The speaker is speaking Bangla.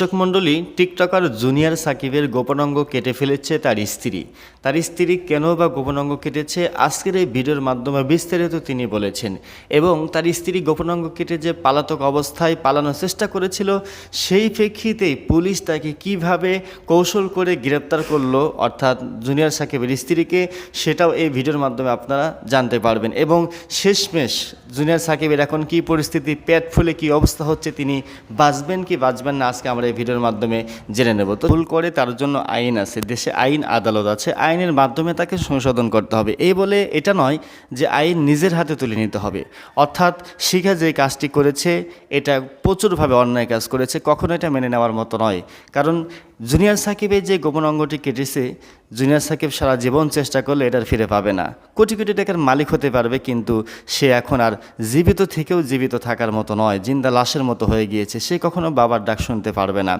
দর্শক মণ্ডলী, টিকটকার জুনিয়র সাকিবের গোপনাঙ্গ কেটে ফেলেছে তার স্ত্রী। তার স্ত্রী কেন বা গোপনাঙ্গ কেটেছে আজকের এই ভিডিওর মাধ্যমে বিস্তারিত তিনি বলেছেন এবং তার স্ত্রী গোপনাঙ্গ কেটে যে পালাতক অবস্থায় পালানোর চেষ্টা করেছিল, সেই প্রেক্ষিতেই পুলিশ তাকে কীভাবে কৌশল করে গ্রেপ্তার করল, অর্থাৎ জুনিয়র সাকিবের স্ত্রীকে, সেটাও এই ভিডিওর মাধ্যমে আপনারা জানতে পারবেন। এবং শেষমেশ জুনিয়র সাকিবের এখন কি পরিস্থিতি, পেট ফুলে কি অবস্থা হচ্ছে তিনি বাঁচবেন কি বাঁচবেন না, আজকে আমরা এই ভিডিওর মাধ্যমে জেনে নেব। তো ভুল করে তার জন্য আইন আছে, দেশে আইন আদালত আছে, আইনের মাধ্যমে তাকে সংশোধন করতে হবে। এই বলে এটা নয় যে আইন নিজের হাতে তুলে নিতে হবে। অর্থাৎ শিখা যে কাজটি করেছে, এটা প্রচুরভাবে অন্যায় কাজ করেছে, কখনো এটা মেনে নেওয়ার মতো নয়। কারণ জুনিয়র সাকিবের যে গোপন অঙ্গটি কেটেছে জুনিয়র সাকিব সারা জীবন চেষ্টা করলে এটার ফিরে পাবে না। কোটি কোটি টাকার মালিক হতে পারবে কিন্তু সে এখন আর জীবিত থেকেও জীবিত থাকার মতো নয়, জিন্দা লাশের মতো হয়ে গিয়েছে। সে কখনো বাবার ডাক শুনতে পারবে না।